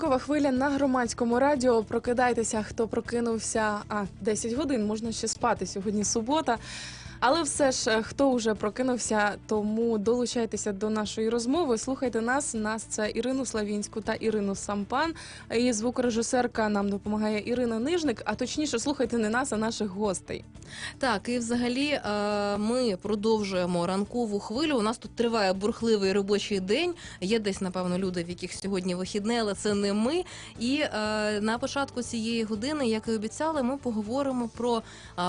Ранкова хвиля на громадському радіо. Прокидайтеся, хто прокинувся. А 10 годин можна ще спати. Сьогодні субота. Але все ж, е, хто вже прокинувся, тому долучайтеся до нашої розмови. Слухайте нас. Нас це Ірину Славінську та Ірину Сампан. І звукорежисерка нам допомагає Ірина Нижник. А точніше, слухайте не нас, а наших гостей. Так, і взагалі е, ми продовжуємо ранкову хвилю. У нас тут триває бурхливий робочий день. Є десь, напевно, люди, в яких сьогодні вихідне, але це не ми. І е, на початку цієї години, як і обіцяли, ми поговоримо про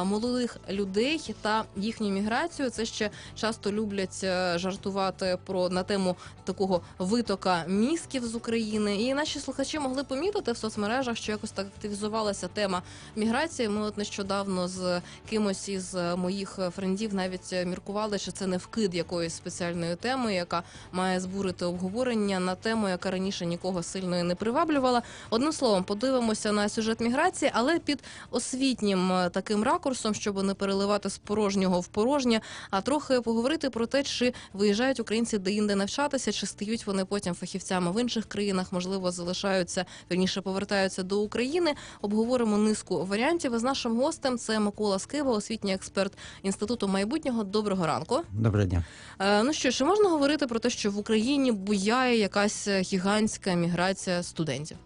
молодих людей та їхню міграцію. Це ще часто люблять е, жартувати про на тему такого витока мізків з України. І наші слухачі могли помітити в соцмережах, що якось так активізувалася тема міграції. Ми от нещодавно з кимось із моїх френдів навіть міркували, що це не вкид якоїсь спеціальної теми, яка має збурити обговорення на тему, яка раніше нікого сильно не приваблювала. Одним словом, подивимося на сюжет міграції, але під освітнім е, таким ракурсом, щоб не переливати з порожнього в порожнє, а трохи поговорити про те, чи виїжджають українці де-інде навчатися, чи стають вони потім фахівцями в інших країнах, можливо, залишаються вірніше повертаються до України. Обговоримо низку варіантів. З нашим гостем це Микола Скива, освітній експерт інституту майбутнього. Доброго ранку. Доброго дня. Е, ну що, чи можна говорити про те, що в Україні буяє якась гігантська міграція студентів?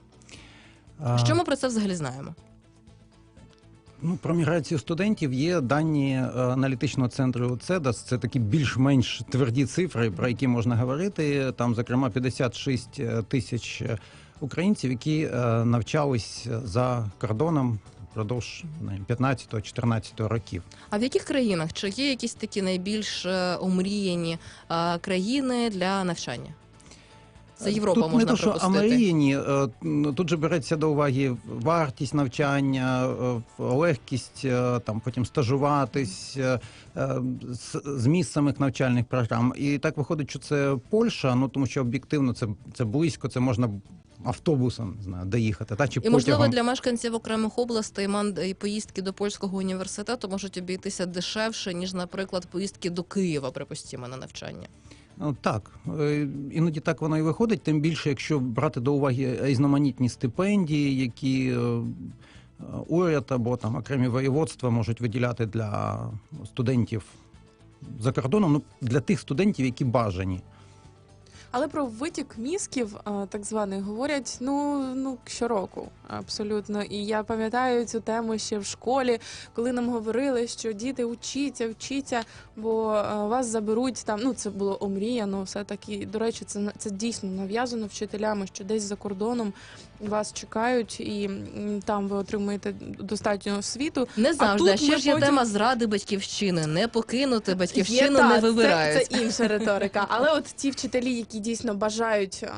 Що ми про це взагалі знаємо? Ну, про міграцію студентів є дані е, аналітичного центру ЦЕДАС. Це такі більш-менш тверді цифри, про які можна говорити. Там, зокрема, 56 тисяч українців, які е, навчались за кордоном впродовж не, 15-14 років. А в яких країнах? Чи є якісь такі найбільш е, омріяні е, країни для навчання? Це Європа тут можна не то, що припустити. Амаріяні, е, тут же береться до уваги вартість навчання, е, легкість е, там потім стажуватись, з- зміст самих навчальних програм. І так виходить, що це Польща, ну тому що об'єктивно це, це близько, це можна автобусом знаю, доїхати, та чи І можливо для мешканців окремих областей ман- і поїздки до польського університету можуть обійтися дешевше ніж, наприклад, поїздки до Києва, припустімо, на навчання. Ну, так, Е, іноді так воно і виходить, тим більше, якщо брати до уваги різноманітні стипендії, які е, уряд або там окремі воєводства можуть виділяти для студентів за кордоном, ну для тих студентів, які бажані. Але про витік мізків, так званий, говорять ну, ну щороку, абсолютно. І я пам'ятаю цю тему ще в школі, коли нам говорили, що діти вчіться, вчіться, бо вас заберуть там. Ну це було омріяно, все таки. До речі, це це дійсно нав'язано вчителями, що десь за кордоном вас чекають, і там ви отримуєте достатньо освіту. Не завжди. тут А ще ж є потім- тема зради батьківщини. Не покинути батьківщину Є, та, не вибирають. Це, це інша риторика. Але от ті вчителі, які дійсно бажають, е,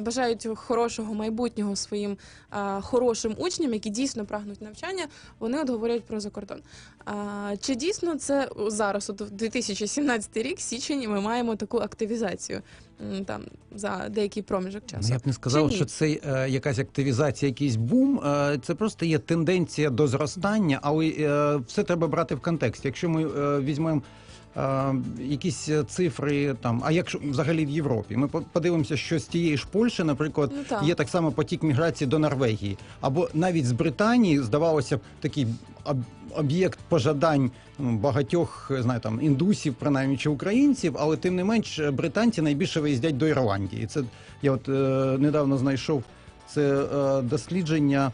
бажають хорошого майбутнього своїм е, хорошим учням, які дійсно прагнуть навчання, вони от говорять про закордон. Чи дійсно це зараз, от в 2017 рік, січень, ми маємо таку активізацію там за деякий проміжок Ну, часу? Я б не сказав, що це е, якась активізація, якийсь бум. Е, це просто є тенденція до зростання, але е, все треба брати в контексті. Якщо ми е, візьмемо якісь цифри, там, а якщо взагалі в Європі, ми подивимося, що з тієї ж Польщі, наприклад, Ну, так. є так само потік міграції до Норвегії, або навіть з Британії здавалося б такий об'єкт пожадань ну, багатьох е, знаю, там, індусів, принаймні чи українців, але тим не менш е, британці найбільше виїздять до Ірландії. Це я от е, недавно знайшов це е, дослідження.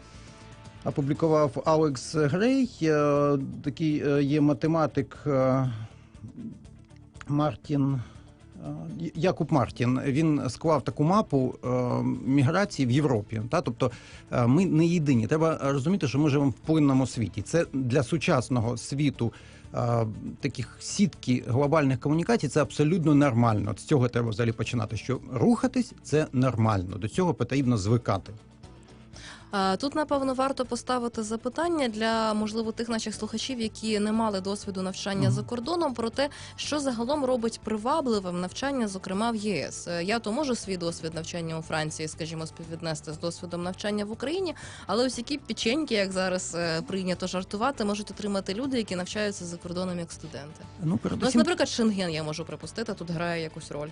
Опублікував Алекс Грей, е, такий е, є математик е, Мартін. е, Якуб Мартін він склав таку мапу е, міграції в Європі. Та тобто е, ми не єдині. Треба розуміти, що ми живемо в плинному світі. Це для сучасного світу таких сітки глобальних комунікацій. Це абсолютно нормально. З цього треба взагалі починати. Що рухатись це нормально. До цього потрібно звикати. Тут, напевно, варто поставити запитання для можливо тих наших слухачів, які не мали досвіду навчання за кордоном, про те, що загалом робить привабливим навчання, зокрема в ЄС. Е, Я то можу свій досвід навчання у Франції, скажімо, співвіднести з досвідом навчання в Україні, але ось які печеньки, як зараз е, прийнято жартувати, можуть отримати люди, які навчаються за кордоном як студенти. Ну, Ну, ось, наприклад, Шенген я можу припустити, тут грає якусь роль.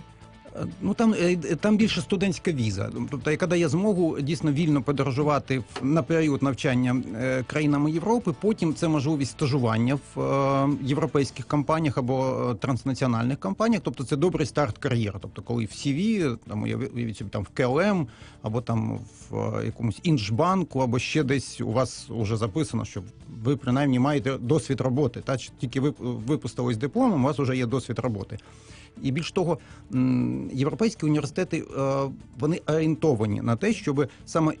Е, Ну там, е, там більше студентська віза, тобто яка дає змогу дійсно вільно подорожувати в- на період навчання е, країнами Європи. Потім це можливість стажування в е, європейських компаніях або е, транснаціональних компаніях. Тобто це добрий старт кар'єри. Тобто, коли в CV, там уявіть собі там в КЛМ або там в е, якомусь інжбанку, або ще десь у вас вже записано, що ви принаймні маєте досвід роботи. Та тільки ви випустились дипломом, у вас вже є досвід роботи. І більш того, європейські університети е, вони орієнтовані на те, щоб саме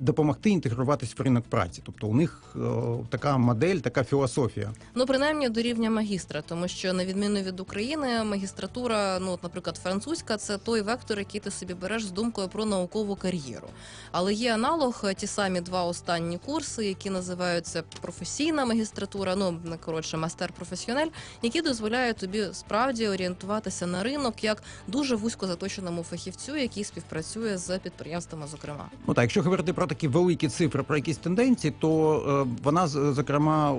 допомогти інтегруватись в ринок праці. Тобто у них е, така модель, така філософія. Ну, принаймні до рівня магістра, тому що на відміну від України, магістратура, ну от, наприклад, французька, це той вектор, який ти собі береш з думкою про наукову кар'єру. Але є аналог, е, ті самі два останні курси, які називаються професійна магістратура, ну коротше, мастер професіонель, які дозволяють тобі справді орієнтуватися на ринок як дуже вузько заточеному фахівцю, який співпрацює з підприємствами, зокрема. Ну так, якщо говорити про такі великі цифри, про якісь тенденції, то е, вона зокрема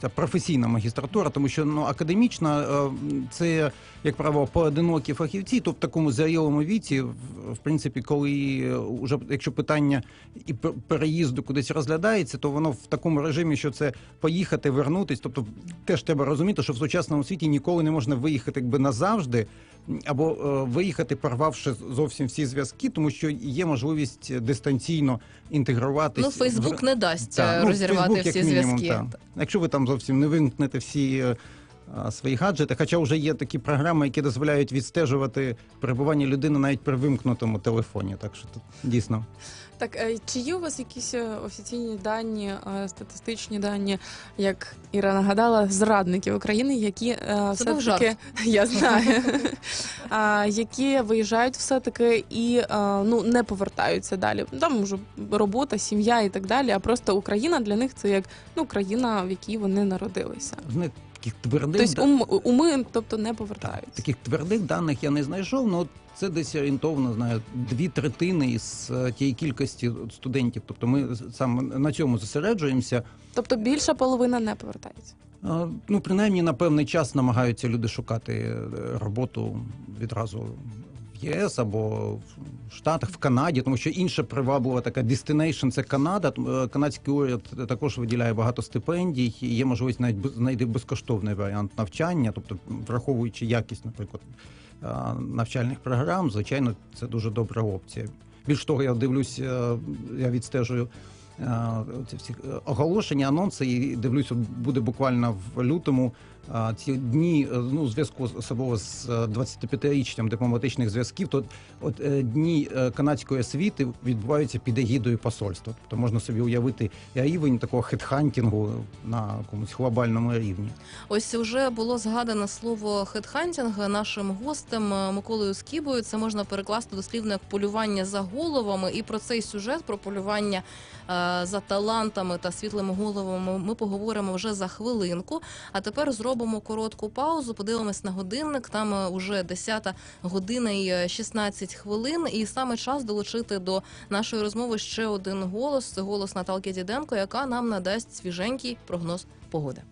ця професійна магістратура, тому що ну академічна е, це як правило поодинокі фахівці, то в такому зрілому віці, в, принципі, коли е, уже якщо питання і пер- переїзду кудись розглядається, то воно в такому режимі, що це поїхати, вернутись. Тобто теж треба розуміти, що в сучасному світі ніколи не можна виїхати якби назавжди. Або е, виїхати, порвавши зовсім всі зв'язки, тому що є можливість дистанційно інтегруватися. Ну, Фейсбук в- не дасть Та, розірвати ну, розірвати Facebook всі мінімум, зв'язки. та. Якщо ви там зовсім не вимкнете всі е, свої гаджети, хоча вже є такі програми, які дозволяють відстежувати перебування людини навіть при вимкнутому телефоні. Так що тут дійсно. Так, е, чи є у вас якісь е, офіційні дані, е, статистичні дані, як Іра нагадала, зрадників України, які е, Це все-таки я знаю, які виїжджають все-таки і е, ну не повертаються далі. Там вже робота, сім'я і так далі. А просто Україна для них це як ну країна, в якій вони народилися. Таких твердих Тобто ум, уми, тобто не повертаються. таких твердих даних я не знайшов. але це десь орієнтовно знаю дві третини із е, тієї кількості студентів. Тобто ми саме на цьому зосереджуємося. Тобто більша половина не повертається. Ну, принаймні, на певний час намагаються люди шукати е, роботу відразу ЄС або в Штатах, в Канаді, тому що інша приваблива така destination – це Канада. Е, Канадський уряд також виділяє багато стипендій. і Є можливість навіть знайти безкоштовний варіант навчання, тобто враховуючи якість, наприклад, навчальних програм, звичайно, це дуже добра опція. Більш того, я дивлюсь, е, я відстежую е, ці всі оголошення, анонси, і дивлюсь, от буде буквально в лютому ці дні, е, ну, зв'язку особливо з е, 25-річчям дипломатичних зв'язків, то от е, дні е, канадської освіти відбуваються під егідою посольства. Тобто можна собі уявити рівень такого хедхантінгу на якомусь глобальному рівні. Ось вже було згадане слово хедхантінг нашим гостем е, Миколою Скібою. Це можна перекласти дослівно як полювання за головами. І про цей сюжет, про полювання е, за талантами та світлими головами, ми поговоримо вже за хвилинку. А тепер зробимо коротку паузу. Подивимось на годинник. Там е, уже 10 година і е, 16 хвилин. І саме час долучити до нашої розмови ще один голос. Це голос Наталки Діденко, яка нам надасть свіженький прогноз погоди.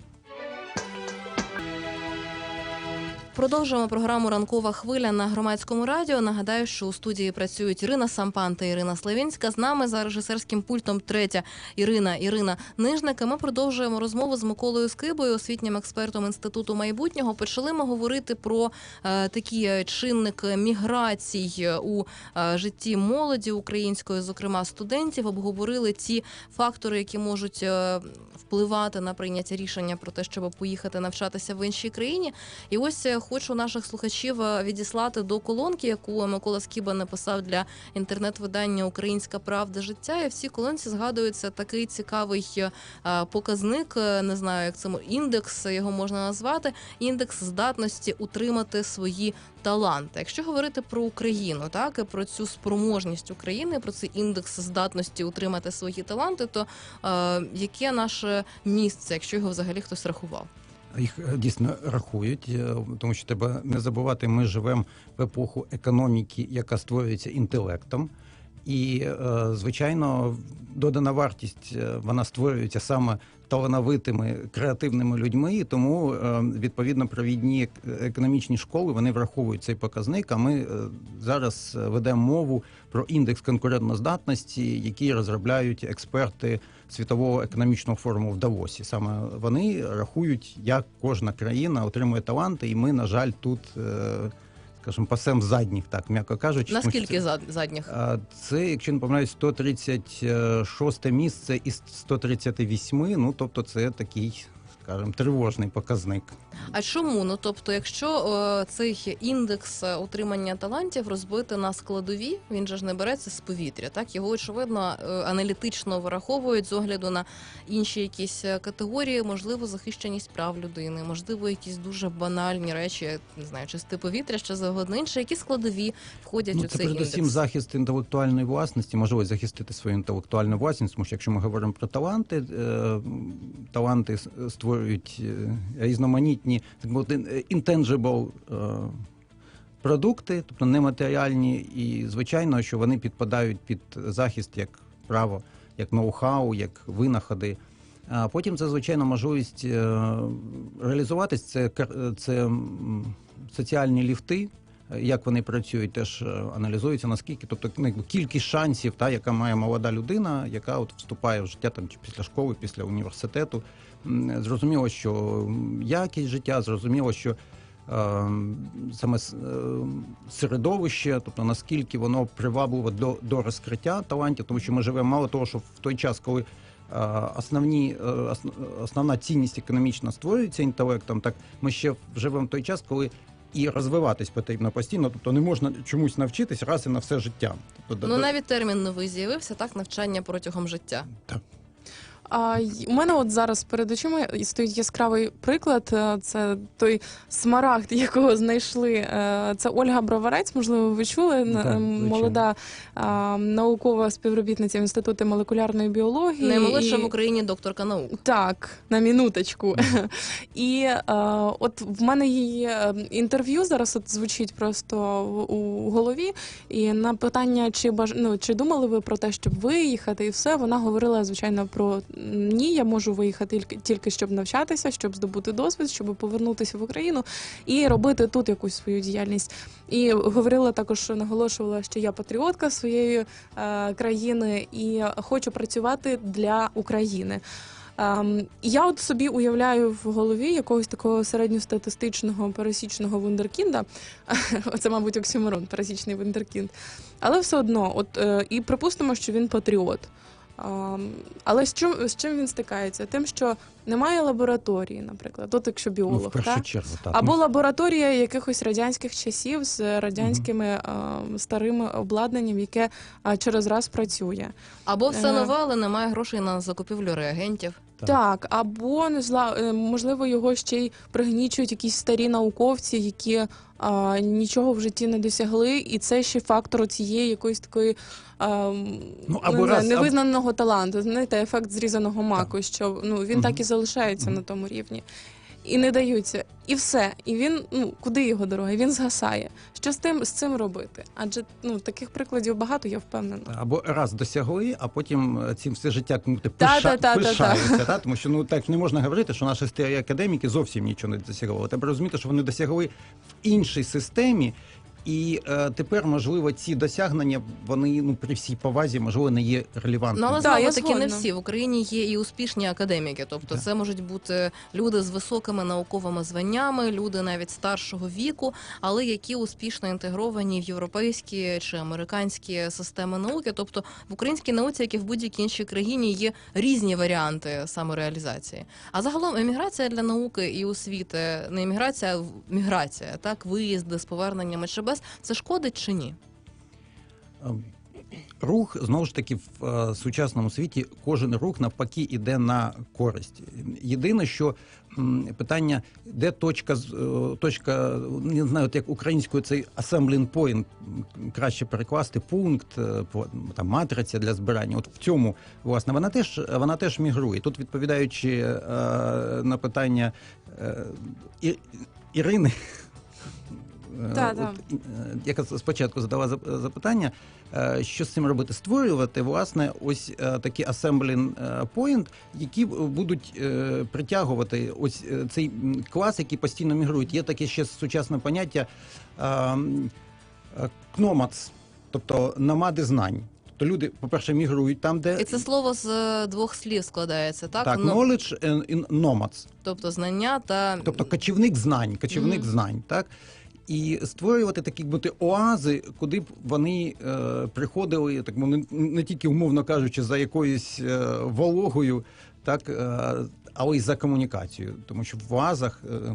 Продовжуємо програму Ранкова хвиля на громадському радіо. Нагадаю, що у студії працюють Ірина Сампан та Ірина Славінська. З нами за режисерським пультом третя Ірина Ірина Нижника. Ми продовжуємо розмову з Миколою Скибою, освітнім експертом інституту майбутнього. Почали ми говорити про е, такі е, чинники міграцій у е, житті молоді української, зокрема студентів. Обговорили ті фактори, які можуть е, впливати на прийняття рішення про те, щоб поїхати навчатися в іншій країні. І ось е, хочу наших слухачів е, відіслати до колонки, яку Микола Скіба написав для інтернет-видання Українська правда життя. І в цій колонці згадується такий цікавий е, е, показник. Не знаю, як це індекс його можна назвати. Індекс здатності утримати свої таланти. Якщо говорити про Україну, так і про цю спроможність України, про цей індекс здатності утримати свої таланти, то е, яке наше місце, якщо його взагалі хтось рахував? Їх е, дійсно рахують, е, тому що треба не забувати, ми живемо в епоху економіки, яка створюється інтелектом. І, е, звичайно, додана вартість вона створюється саме талановитими креативними людьми, і тому е, відповідно провідні економічні школи вони враховують цей показник. А ми е, зараз е, ведемо мову про індекс конкурентноздатності, який розробляють експерти світового економічного форуму в Давосі. Саме вони рахують, як кожна країна отримує таланти, і ми, на жаль, тут. Скажімо, пасем задніх, так м'яко кажучи, Наскільки це- задніх? Це, якщо не помиляюсь, 136 місце із 138, ну тобто це такий, скажімо, тривожний показник. А чому? Ну тобто, якщо е, цей індекс е, утримання талантів розбити на складові, він же ж не береться з повітря. Так його очевидно е, аналітично враховують з огляду на інші якісь е, категорії, можливо, захищеність прав людини, можливо, якісь дуже банальні речі, не знаю, чисте повітря, що завгодно інше. Які складові входять Ну, у це цей передусім індекс? захист інтелектуальної власності, можливість захистити свою інтелектуальну власність, тому що якщо ми говоримо про таланти, е, таланти с- створюють е, різноманітні так мовити, е, продукти, тобто нематеріальні, і звичайно, що вони підпадають під захист як право, як ноу-хау, як винаходи. А потім це звичайно можливість е, реалізуватись. Це це соціальні ліфти. Як вони працюють, теж е, аналізується наскільки, тобто ну, кількість шансів, та яка має молода людина, яка от вступає в життя там чи після школи, після університету. Зрозуміло, що якість життя, зрозуміло, що е, саме е, середовище, тобто наскільки воно привабливо до, до розкриття талантів, тому що ми живемо мало того, що в той час, коли е, основні, е, основна цінність економічна створюється інтелектом, так ми ще живемо в той час, коли і розвиватись потрібно постійно, тобто не можна чомусь навчитись раз і на все життя. Тобто, Ну навіть термін новий з'явився так навчання протягом життя. А й- у мене от зараз перед очима стоїть яскравий приклад. Е, Це той смарагд, якого знайшли. Е, Це Ольга Броварець. Можливо, ви чули Н- Так, молода а, наукова співробітниця інституту молекулярної біології. Наймолодша І- в Україні докторка наук. Так, на минуточку. І е, от в мене її інтерв'ю зараз от звучить просто в- у голові. І на питання, чи баж... ну, чи думали ви про те, щоб виїхати, і все, вона говорила звичайно про ні, я можу виїхати тільки, щоб навчатися, щоб здобути досвід, щоб повернутися в Україну і робити тут якусь свою діяльність. І говорила також, що наголошувала, що я патріотка своєї е, країни і хочу працювати для України. І я от собі уявляю в голові якогось такого середньостатистичного пересічного вундеркінда. Оце, мабуть, оксюморон, пересічний вундеркінд. Але все одно, от е, і припустимо, що він патріот. Але з чим, з чим він стикається? Тим, що немає лабораторії, наприклад, от якщо ну, в першу так? чергу, так. Або Ну, лабораторія якихось радянських часів з радянськими е, старими обладнанням, яке через раз працює. Або все Е. нове, але немає грошей на закупівлю реагентів. Так. Так, або не зла, е, можливо, його ще й пригнічують якісь старі науковці, які а, нічого в житті не досягли, і це ще фактор цієї якоїсь такої а, Ну, або не раз- невизнаного або... таланту. Знаєте, ефект зрізаного маку, що ну він угу. так і залишається угу. на тому рівні. І не даються, і все. І він ну куди його дорога? Він згасає. Що з тим з цим робити? Адже ну таких прикладів багато, я впевнена. Або раз досягли, а потім е, цим все життя кнути пиша, та, та, та, та. пишаються, та? тому що ну так не можна говорити, що наші старі академіки зовсім нічого не досягли. Треба розуміти, що вони досягли в іншій системі. І е, тепер, можливо, ці досягнення вони ну при всій повазі, можливо, не є Ну але Да, знову таки не всі в Україні є і успішні академіки. Тобто, Так. це можуть бути люди з високими науковими званнями, люди навіть старшого віку, але які успішно інтегровані в європейські чи американські системи науки. Тобто в українській науці, як і в будь-якій іншій країні, є різні варіанти самореалізації. А загалом еміграція для науки і освіти не еміграція, а міграція, так виїзди з поверненнями чи без це шкодить чи ні? Ем, Рух знову ж таки в е, сучасному світі кожен рух навпаки іде на користь. Єдине, що питання, де точка е, точка, не знаю, як українською цей assembling point, краще перекласти пункт, е, там матриця для збирання. От в цьому власне вона теж вона теж мігрує. Тут відповідаючи на питання Ірини. Е, Та, от, е, яка спочатку задала запитання, е, що з цим робити? Створювати власне ось такі е, point, які будуть притягувати ось цей клас, який постійно мігрують. Є таке ще сучасне поняття кномац, тобто намади знань. Тобто люди, по-перше, мігрують там, де І це слово з двох слів складається, так? так, knowledge and nomads. тобто знання та Тобто кочівник знань, кочівник Мгм. знань, так? І створювати такі бути оази, куди б вони е, приходили, так не, не тільки умовно кажучи, за якоюсь е, вологою, так, е, але й за комунікацією. Тому що в оазах е,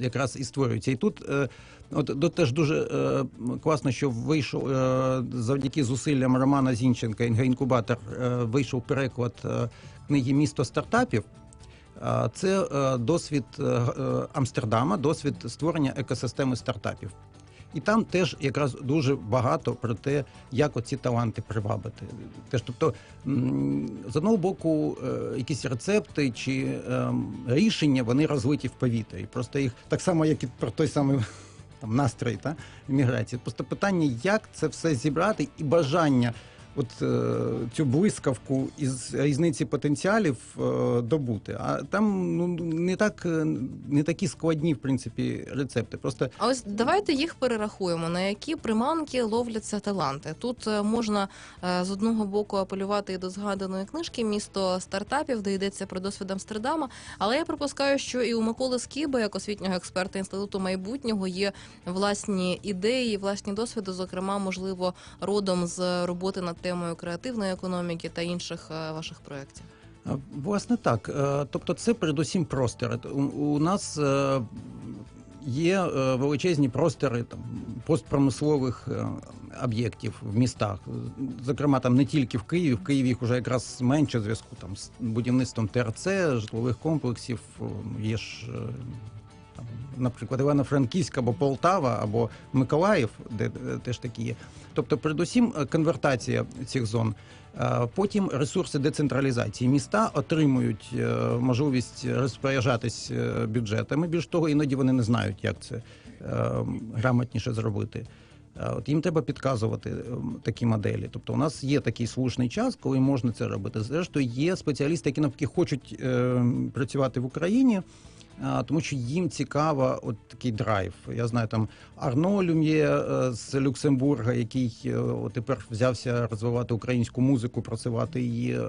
якраз і створюється. І тут е, от до- теж дуже е, класно, що вийшов е, завдяки зусиллям Романа Зінченка, інкубатор, е, вийшов переклад е, книги Місто стартапів. Це е, досвід е, е, Амстердама, досвід створення екосистеми стартапів. І там теж якраз дуже багато про те, як оці таланти привабити. Теж, тобто, з одного боку, якісь рецепти чи ем, рішення вони розлиті в повітрі. Просто їх так само, як і про той самий там настрій та міграції. Просто питання, як це все зібрати, і бажання от е, цю блискавку із різниці потенціалів е, добути. А там ну не так е, не такі складні, в принципі, рецепти. Просто А ось давайте їх перерахуємо, на які приманки ловляться таланти. Тут можна з одного боку апелювати і до згаданої книжки Місто стартапів, де йдеться про досвід Амстердама. Але я припускаю, що і у Миколи Скіби, як освітнього експерта інституту майбутнього, є власні ідеї, власні досвіди, зокрема, можливо, родом з роботи над темою креативної економіки та інших е, ваших проєктів. Власне так. Е, Тобто, це передусім простори. У, нас е, є величезні простори там, постпромислових об'єктів в містах. Зокрема, там не тільки в Києві, в Києві їх вже якраз менше в зв'язку там, з будівництвом ТРЦ, житлових комплексів. Є ж. Наприклад, Івано-Франківськ або Полтава, або Миколаїв, де теж такі є. Тобто, передусім, е, конвертація цих зон. Е, Потім ресурси децентралізації. Міста отримують е, можливість розпоряджатись бюджетами. Більш того, іноді вони не знають, як це грамотніше зробити. От їм треба підказувати такі моделі. Тобто, у нас є такий слушний час, коли можна це робити. Зрештою, є спеціалісти, які навпаки хочуть працювати в Україні. Тому що їм цікаво от такий драйв. Я знаю, там Арно Люм'є е, з Люксембурга, який е, тепер взявся розвивати українську музику, працювати її е,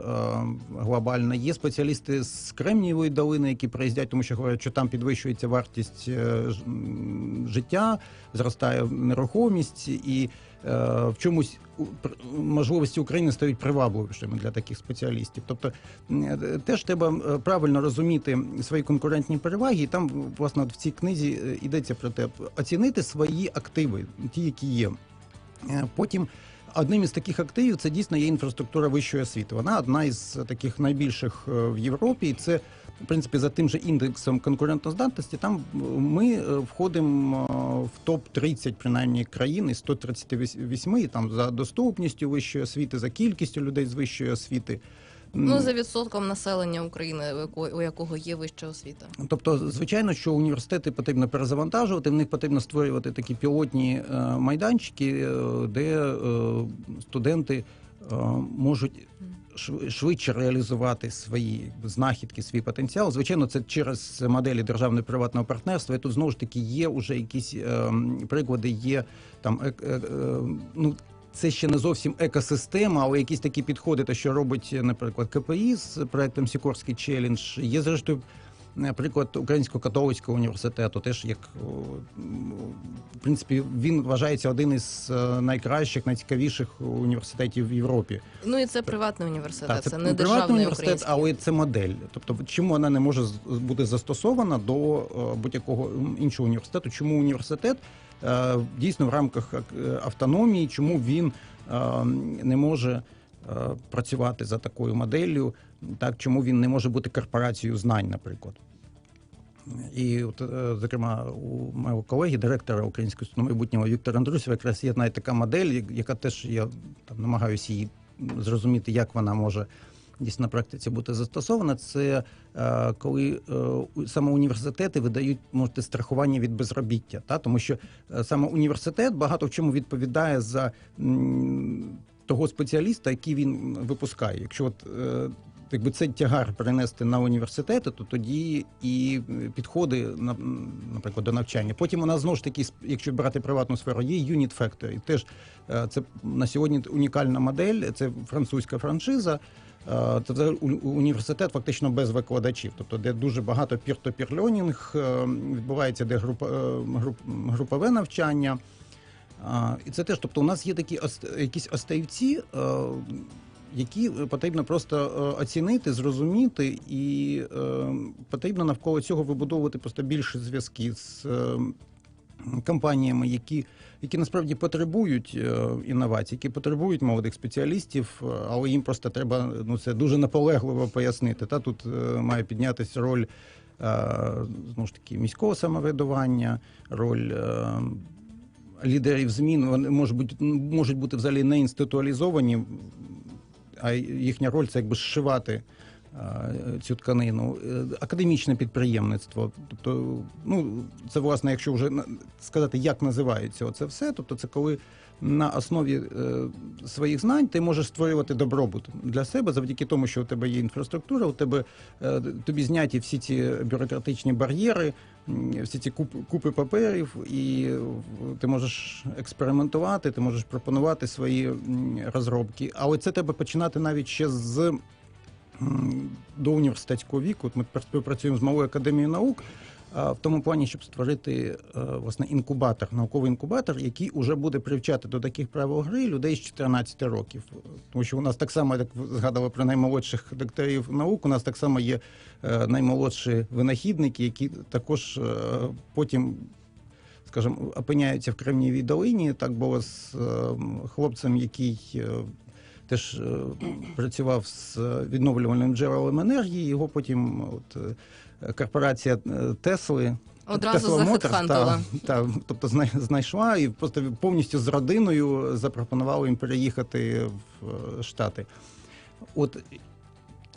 глобально. Є спеціалісти з Кремнієвої долини, які приїздять, тому що говорять, що там підвищується вартість життя, зростає нерухомість і в чомусь можливості України стають привабливішими для таких спеціалістів. Тобто е, теж треба е, правильно розуміти свої конкурентні переваги, і там власне в цій книзі е, йдеться про те, оцінити свої активи, ті, які є. Е, Потім одним із таких активів це дійсно є інфраструктура вищої освіти. Вона одна із таких найбільших е, в Європі. І це в принципі за тим же індексом конкурентоздатності. Там е, ми е, входимо е, в топ 30 принаймні країн із 138, і там за доступністю вищої освіти, за кількістю людей з вищої освіти. Ну за відсотком населення України, у якого- є вища освіта. Тобто, звичайно, що університети потрібно перезавантажувати, в них потрібно створювати такі пілотні майданчики, де студенти можуть швидше реалізувати свої знахідки, свій потенціал. Звичайно, це через моделі державно приватного партнерства. І тут знову ж таки є вже якісь е, приклади, є там е, е, е, ну. Це ще не зовсім екосистема, але якісь такі підходи, те, що робить, наприклад, КПІ з проектом Сікорський челендж. Є зрештою Наприклад, Українського католицького університету, теж як в принципі він вважається один із е, найкращих, найцікавіших університетів в Європі. Ну і це приватний університет, Так, це, це не державний університет, український. але це модель. Тобто, чому вона не може бути застосована до е, будь-якого іншого університету? Чому університет е, дійсно в рамках автономії, чому він не може працювати за такою моделлю, так чому він не може бути корпорацією знань, наприклад. І от, е, зокрема, у моєго колеги, директора Української установи майбутнього Віктора Андрусєва, якраз є навіть така модель, яка теж я там намагаюся її зрозуміти, як вона може дійсно на практиці бути застосована, це е, коли е, саме університети видають можете страхування від безробіття, та? Тому що е, саме університет багато в чому відповідає за того спеціаліста, який він випускає. Якщо от е, якби цей тягар перенести на університети, то тоді і е, підходи на наприклад до навчання. Потім у нас знову ж таки, якщо брати приватну сферу, є Unit Factory. Теж е, це на сьогодні унікальна модель. Це французька франшиза. Це взагалі університет фактично без викладачів, тобто де дуже багато пір-то-пір льонінг е, відбувається, де група груп, групове навчання. І це теж, тобто, у нас є такі якісь остаївці, е, які потрібно просто е, оцінити, зрозуміти, і е, потрібно навколо цього вибудовувати просто більше зв'язки з компаніями, які, які насправді потребують інновацій, які потребують молодих спеціалістів, але їм просто треба ну це дуже наполегливо пояснити. Та тут має піднятися роль. Знову ж таки, міського самоврядування, роль лідерів змін вони можуть бути можуть бути взагалі не інституалізовані, а їхня роль це якби зшивати цю тканину. Е, Академічне підприємництво. Тобто, ну це власне, якщо вже сказати, як називається це все, тобто це коли на основі е, своїх знань ти можеш створювати добробут для себе завдяки тому, що у тебе є інфраструктура, у тебе е, тобі зняті всі ці бюрократичні бар'єри, всі ці купи, купи паперів, і ти можеш експериментувати, ти можеш пропонувати свої розробки. Але це треба починати навіть ще з до університетського віку. От ми співпрацюємо з малою академією наук. В тому плані, щоб створити е, власне інкубатор, науковий інкубатор, який уже буде привчати до таких правил гри людей з 14 років. Тому що у нас так само, як згадали про наймолодших докторів наук, у нас так само є е, наймолодші винахідники, які також е, потім, скажімо, опиняються в Кремнієвій долині. Так було з хлопцем, який. Теж працював з відновлювальним джерелом енергії. Його потім от, корпорація е, Тесли Одразу Tesla Motors, захедхантила. Та, та, тобто знай- знайшла і просто повністю з родиною запропонувала їм переїхати в е, Штати. От,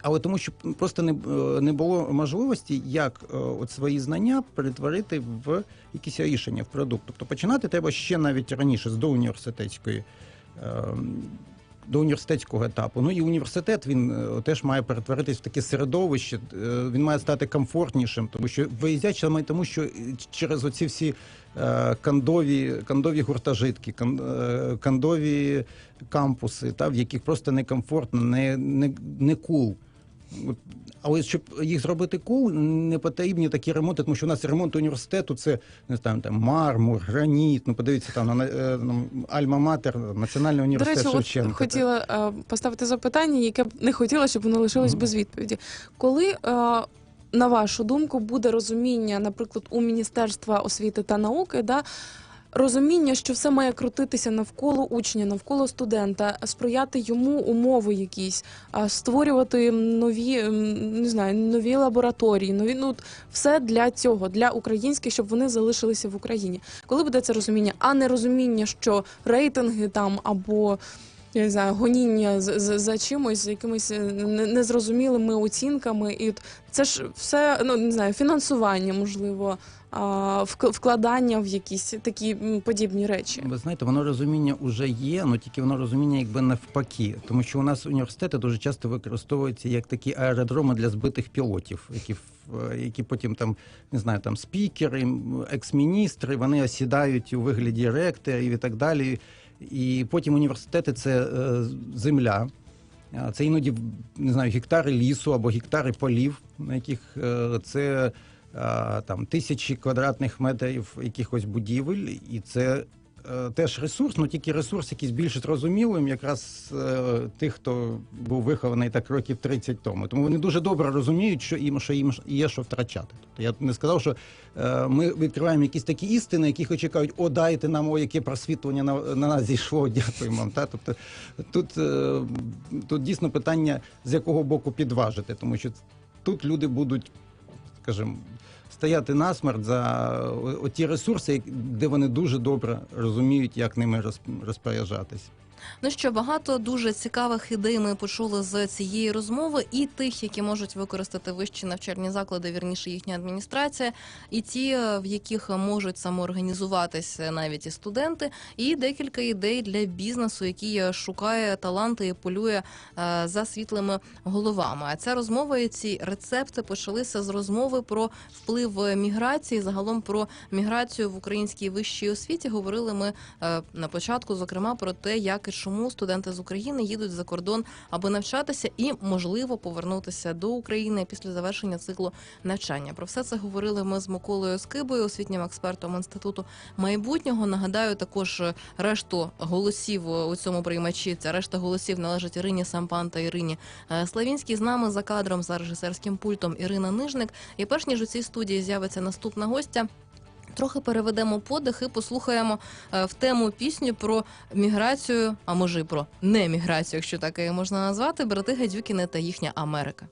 але тому, що просто не, е, не було можливості, як от свої знання перетворити в якісь рішення, в продукт. Тобто починати треба ще навіть раніше, з доуніверситетської. До університетського етапу. Ну і університет він е, теж має перетворитись в таке середовище. е, Він має стати комфортнішим, тому що виїздять саме тому, що через оці всі е, кандові, кандові гуртожитки, е, кандові кампуси, та в яких просто некомфортно, не, не, не кул. От, Але щоб їх зробити кул, не потрібні такі ремонти, тому що у нас ремонт університету це не знаю, там мармур, граніт. Ну подивіться там на е, Альма-Матер, Національний До університет речі, от Шевченка. хотіла е, поставити запитання, яке б не хотіла, щоб воно лишилось Мгм. без відповіді. Коли, е, на вашу думку, буде розуміння, наприклад, у Міністерства освіти та науки, да, розуміння, що все має крутитися навколо учня, навколо студента, сприяти йому умови якісь, створювати нові, не знаю, нові лабораторії, нові ну все для цього, для українських, щоб вони залишилися в Україні. Коли буде це розуміння, а не розуміння, що рейтинги там або я не знаю, гоніння з, з, за чимось, за якимись е, не- незрозумілими оцінками, і це ж все ну не знаю, фінансування, можливо, вкладання в якісь такі подібні речі. Ви знаєте, воно розуміння вже є, але тільки воно розуміння якби навпаки. Тому що у нас університети дуже часто використовуються як такі аеродроми для збитих пілотів, які е, які потім там не знаю, там спікери, екс-міністри, вони осідають у вигляді ректорів і так далі. І потім університети це е, земля. Це іноді не знаю, гектари лісу або гектари полів, на яких е, це там тисячі квадратних метрів якихось будівель, і це е, теж ресурс, ну тільки ресурс якийсь більш зрозумілим, якраз е, тих, хто був вихований так років 30 тому. Тому вони дуже добре розуміють, що їм що їм є що втрачати. Тобто я не сказав, що е, ми відкриваємо якісь такі істини, яких очікують, о, дайте нам о, яке просвітлення на, на нас зійшло, дякуємо. Та? Тобто тут, е, тут дійсно питання, з якого боку підважити, тому що тут люди будуть, скажімо, стояти насмерть за о- ті ресурси, де вони дуже добре розуміють, як ними роз- розпоряджатись. Ну що багато дуже цікавих ідей ми почули з цієї розмови, і тих, які можуть використати вищі навчальні заклади, вірніше їхня адміністрація, і ті, е, в яких можуть самоорганізуватися навіть і студенти, і декілька ідей для бізнесу, який е, шукає таланти і полює е, за світлими головами. А ця розмова і ці рецепти почалися з розмови про вплив міграції, загалом про міграцію в українській вищій освіті. Говорили ми на початку, зокрема, про те, як чому студенти з України їдуть за кордон, аби навчатися і можливо повернутися до України після завершення циклу навчання. Про все це говорили ми з Миколою Скибою, освітнім експертом інституту майбутнього. Нагадаю, також е, решту голосів у цьому приймачі. Ця решта голосів належить Ірині Сампан та Ірині е, Славінській. З нами за кадром за режисерським пультом Ірина Нижник. І перш ніж у цій студії з'явиться наступна гостя. Трохи переведемо подих і послухаємо е, в тему пісню про міграцію, а може і про неміграцію, якщо так її можна назвати, брати Гадюкіни та їхня Америка.